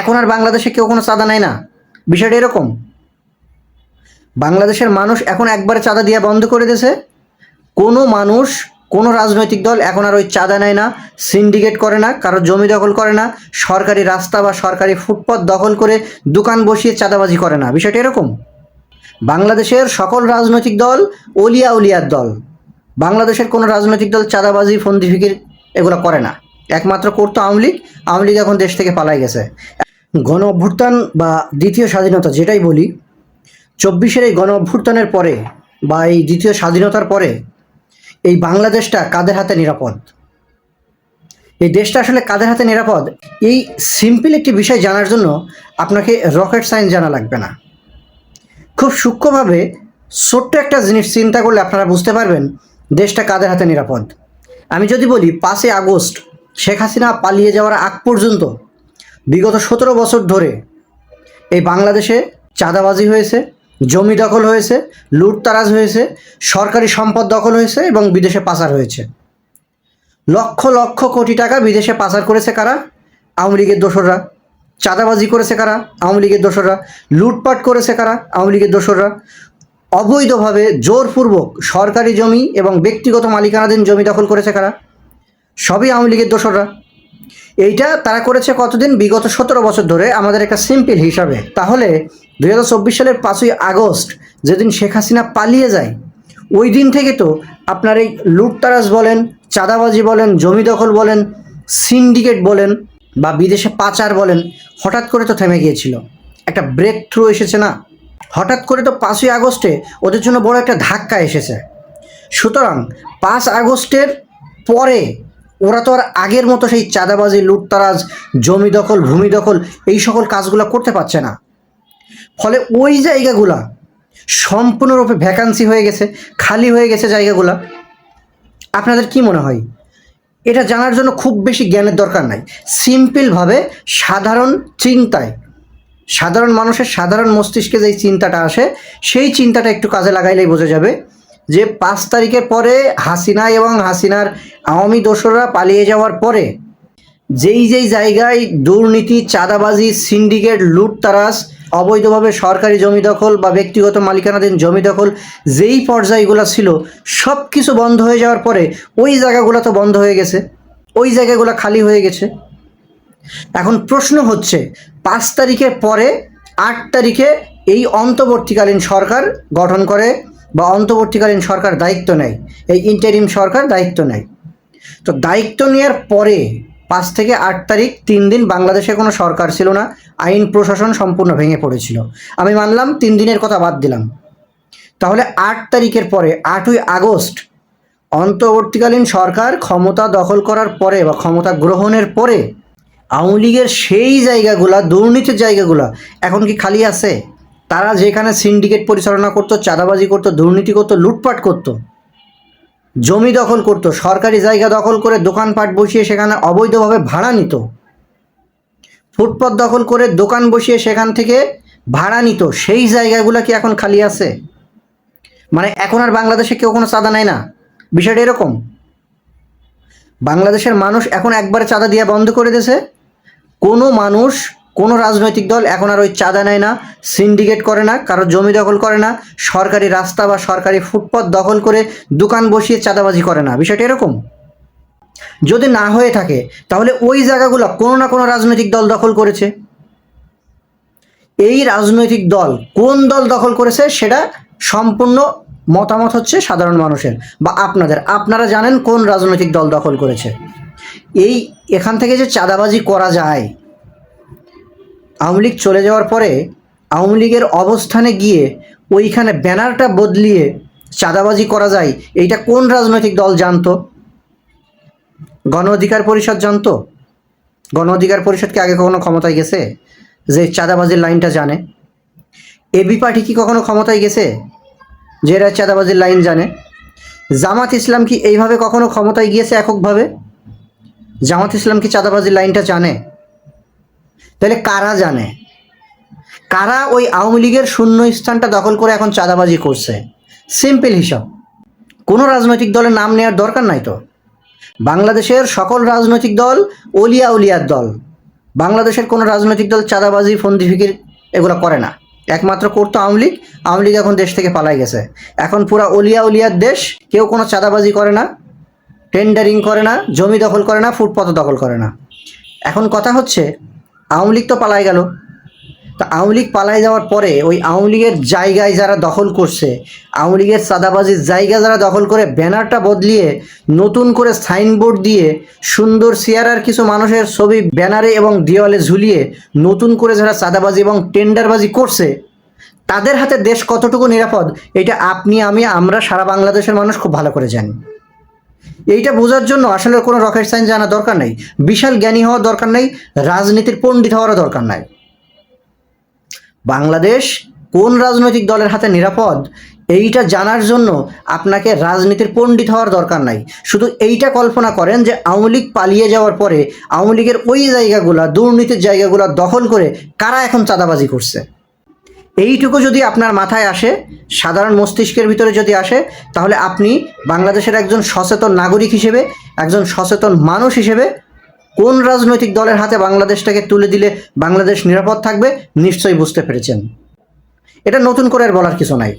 এখন আর বাংলাদেশে কেউ কোনো চাঁদা নেয় না। বিষয়টা এরকম। বাংলাদেশের মানুষ এখন একবারে চাঁদা দেওয়া বন্ধ করে দিয়েছে। কোনো মানুষ, কোনো রাজনৈতিক দল এখন আর ওই চাঁদা নেয় না সিন্ডিকেট করে না, কারও জমি দখল করে না, সরকারি রাস্তা বা সরকারি ফুটপাত দখল করে দোকান বসিয়ে চাঁদাবাজি করে না। বিষয়টা এরকম। বাংলাদেশের সকল রাজনৈতিক দল অলিয়া উলিয়ার দল। বাংলাদেশের কোনো রাজনৈতিক দল চাঁদাবাজি ফন্দি ফিকির এগুলো করে না। একমাত্র করতো আওয়ামী লীগ। আওয়ামী লীগ এখন দেশ থেকে পালাই গেছে। গণ অভ্যুত্থান বা দ্বিতীয় স্বাধীনতা যেটাই বলি, চব্বিশের এই গণ অভ্যুত্থানের পরে বা এই দ্বিতীয় স্বাধীনতার পরে এই বাংলাদেশটা কাদের হাতে নিরাপদ? এই দেশটা আসলে কাদের হাতে নিরাপদ? এই সিম্পল একটি বিষয় জানার জন্য আপনাকে রকেট সায়েন্স জানা লাগবে না। খুব সূক্ষ্মভাবে ছোট্ট একটা জিনিস চিন্তা করলে আপনারা বুঝতে পারবেন দেশটা কাদের হাতে নিরাপদ। আমি যদি বলি, পাঁচই আগস্ট শেখ হাসিনা পালিয়ে যাওয়ার আগ পর্যন্ত বিগত সতেরো বছর ধরে এই বাংলাদেশে চাঁদাবাজি হয়েছে, জমি দখল হয়েছে, লুটতারাজ হয়েছে, সরকারি সম্পদ দখল হয়েছে এবং বিদেশে পাচার হয়েছে। লক্ষ লক্ষ কোটি টাকা বিদেশে পাচার করেছে কারা? আওয়ামী লীগের দোসররা। চাঁদাবাজি করেছে কারা? আওয়ামী লীগের দোসররা। লুটপাট করেছে কারা? আওয়ামী লীগের দোসররা। অবৈধভাবে জোরপূর্বক সরকারি জমি এবং ব্যক্তিগত মালিকানাধীন জমি দখল করেছে কারা? সবই আওয়ামী লীগের দোসররা। এইটা তারা করেছে কতদিন? বিগত সতেরো বছর ধরে আমাদের একটা সিম্পল হিসাবে। তাহলে দুই হাজার চব্বিশ সালের পাঁচই আগস্ট যেদিন শেখ হাসিনা পালিয়ে যায়, ওই দিন থেকে তো আপনার এই লুটতারাজ বলেন, চাঁদাবাজি বলেন, জমি দখল বলেন, সিন্ডিকেট বলেন বা বিদেশে পাচার বলেন, হঠাৎ করে তো থেমে গিয়েছিল। একটা ব্রেক থ্রু এসেছে না? হঠাৎ করে তো পাঁচই আগস্টে ওদের জন্য বড় একটা ধাক্কা এসেছে। সুতরাং পাঁচ আগস্টের পরে ওরা তো আর আগের মতো সেই চাঁদাবাজি, লুটতারাজ, জমি দখল, ভূমি দখল, এই সকল কাজগুলো করতে পারছে না। ফলে ওই জায়গাগুলা সম্পূর্ণরূপে ভ্যাকান্সি হয়ে গেছে, খালি হয়ে গেছে জায়গাগুলা। আপনাদের কি মনে হয়? এটা জানার জন্য খুব বেশি জ্ঞানের দরকার নাই। সিম্পলভাবে সাধারণ চিন্তায়, সাধারণ মানুষের সাধারণ মস্তিষ্কে যেই চিন্তাটা আসে, সেই চিন্তাটা একটু কাজে লাগাইলেই বোঝা যাবে যে পাঁচ তারিখের পরে হাসিনা এবং হাসিনার আওয়ামী দোসররা পালিয়ে যাওয়ার পরে যেই যেই জায়গায় দুর্নীতি, চাঁদাবাজি, সিন্ডিকেট লুটতারাজ অবৈধভাবে সরকারি জমি দখল বা ব্যক্তিগত মালিকানাধীন জমি দখল যেই পর্যায়গুলো ছিল সব কিছু বন্ধ হয়ে যাওয়ার পরে ওই জায়গাগুলো তো বন্ধ হয়ে গেছে। ওই জায়গাগুলো খালি হয়ে গেছে। এখন প্রশ্ন হচ্ছে, পাঁচ তারিখের পরে আট তারিখে এই অন্তর্বর্তীকালীন সরকার গঠন করে বা অন্তর্বর্তীকালীন সরকার দায়িত্ব নেয়, এই ইন্টারিম সরকার দায়িত্ব নেয়। তো দায়িত্ব নেওয়ার পরে পাঁচ থেকে আট তারিখ, তিন দিন বাংলাদেশে কোনো সরকার ছিল না, আইন প্রশাসন সম্পূর্ণ ভেঙে পড়েছিল। আমি মানলাম তিন দিনের কথা বাদ দিলাম। তাহলে আট তারিখের পরে, আটই আগস্ট, অন্তর্বর্তীকালীন সরকার ক্ষমতা দখল করার পরে বা ক্ষমতা গ্রহণের পরে, আওয়ামী লীগের সেই জায়গাগুলা, দুর্নীতির জায়গাগুলা এখন কি খালি আছে? তারা যেখানে সিন্ডিকেট পরিচালনা করতো, চাঁদাবাজি করতো, দুর্নীতি করতো, লুটপাট করতো, জমি দখল করতো, সরকারি জায়গা দখল করে দোকানপাট বসিয়ে সেখানে অবৈধভাবে ভাড়া নিত, ফুটপাত দখল করে দোকান বসিয়ে সেখান থেকে ভাড়া নিত, সেই জায়গাগুলো কি এখন খালি আছে? মানে এখন আর বাংলাদেশে কেউ কোনো চাঁদা নেয় না? বিষয়টা এরকম। বাংলাদেশের মানুষ এখন একবারে চাঁদা দেওয়া বন্ধ করে দিয়েছে। কোনো মানুষ কোনো রাজনৈতিক দল এখন আর ওই চাঁদা নেয় না সিন্ডিকেট করে না, কারও জমি দখল করে না, সরকারি রাস্তা বা সরকারি ফুটপথ দখল করে দোকান বসিয়ে চাঁদাবাজি করে না। বিষয়টা এরকম? যদি না হয়ে থাকে, তাহলে ওই জায়গাগুলো কোনো না কোনো রাজনৈতিক দল দখল করেছে। এই রাজনৈতিক দল কোন দল দখল করেছে সেটা সম্পূর্ণ মতামত হচ্ছে সাধারণ মানুষের বা আপনাদের। আপনারা জানেন কোন রাজনৈতিক দল দখল করেছে। এই এখান থেকে যে চাঁদাবাজি করা যায় আওয়ামী লীগ চলে যাওয়ার পরে আওয়ামী লীগের অবস্থানে গিয়ে ওইখানে ব্যানারটা বদলিয়ে চাঁদাবাজি করা যায়, এইটা কোন রাজনৈতিক দল জানতো? গণ অধিকার পরিষদ জানতো? গণ অধিকার পরিষদ কি আগে কখনো ক্ষমতায় গেছে যে চাঁদাবাজির লাইনটা জানে? এবি পার্টি কি কখনো ক্ষমতায় গেছে যে এরা চাঁদাবাজির লাইন জানে? জামাত ইসলাম কি এইভাবে কখনো ক্ষমতায় গিয়েছে এককভাবে? জামাত ইসলাম কি চাঁদাবাজির লাইনটা জানে? তাহলে কারা জানে? কারা ওই আওয়ামী লীগের শূন্য স্থানটা দখল করে এখন চাঁদাবাজি করছে? সিম্পল হিসাব। কোনো রাজনৈতিক দলের নাম নেওয়ার দরকার নাই তো। বাংলাদেশের সকল রাজনৈতিক দল অলিয়া উলিয়ার দল। বাংলাদেশের কোনো রাজনৈতিক দল চাঁদাবাজি, ফন্দি, ফিকির এগুলো করে না। একমাত্র করতো আওয়ামী লীগ। আওয়ামী লীগ এখন দেশ থেকে পালাই গেছে। এখন পুরা অলিয়া উলিয়ার দেশ কেউ কোনো চাঁদাবাজি করে না টেন্ডারিং করে না, জমি দখল করে না ফুটপাত দখল করে না। এখন কথা হচ্ছে আওয়ামী লীগ তো পালাই গেল। তা আওয়ামী লীগ পালাই যাওয়ার পরে ওই আওয়ামী লীগের জায়গায় যারা দখল করছে, আওয়ামী লীগের চাঁদাবাজির জায়গা যারা দখল করে, ব্যানারটা বদলিয়ে নতুন করে সাইনবোর্ড দিয়ে সুন্দর চেয়ারার কিছু মানুষের ছবি ব্যানারে এবং দেওয়ালে ঝুলিয়ে নতুন করে যারা চাঁদাবাজি এবং টেন্ডারবাজি করছে, তাদের হাতে দেশ কতটুকু নিরাপদ, এটা আপনি, আমি, আমরা সারা বাংলাদেশের মানুষ খুব ভালো করে জানি। এইটা বোঝার জন্য আসলে কোনো রকেট সায়েন্স জানা দরকার নেই। বিশাল জ্ঞানী হওয়ার দরকার নেই, রাজনীতির পণ্ডিত হওয়ারও দরকার নাই। বাংলাদেশ কোন রাজনৈতিক দলের হাতে নিরাপদ, এইটা জানার জন্য আপনাকে রাজনীতির পণ্ডিত হওয়ার দরকার নাই। শুধু এইটা কল্পনা করেন যে আওয়ামী লীগ পালিয়ে যাওয়ার পরে আওয়ামী লীগের ওই জায়গাগুলা, দুর্নীতির জায়গাগুলো দখল করে কারা এখন চাঁদাবাজি করছে? এইটুকু যদি আপনার মাথায় আসে, সাধারণ মস্তিষ্কের ভিতরে যদি আসে, তাহলে আপনি বাংলাদেশের একজন সচেতন নাগরিক হিসেবে, একজন সচেতন মানুষ হিসেবে কোন রাজনৈতিক দলের হাতে বাংলাদেশটাকে তুলে দিলে বাংলাদেশ নিরাপদ থাকবে, নিশ্চয়ই বুঝতে পেরেছেন। এটা নতুন করে আর বলার কিছু নাই।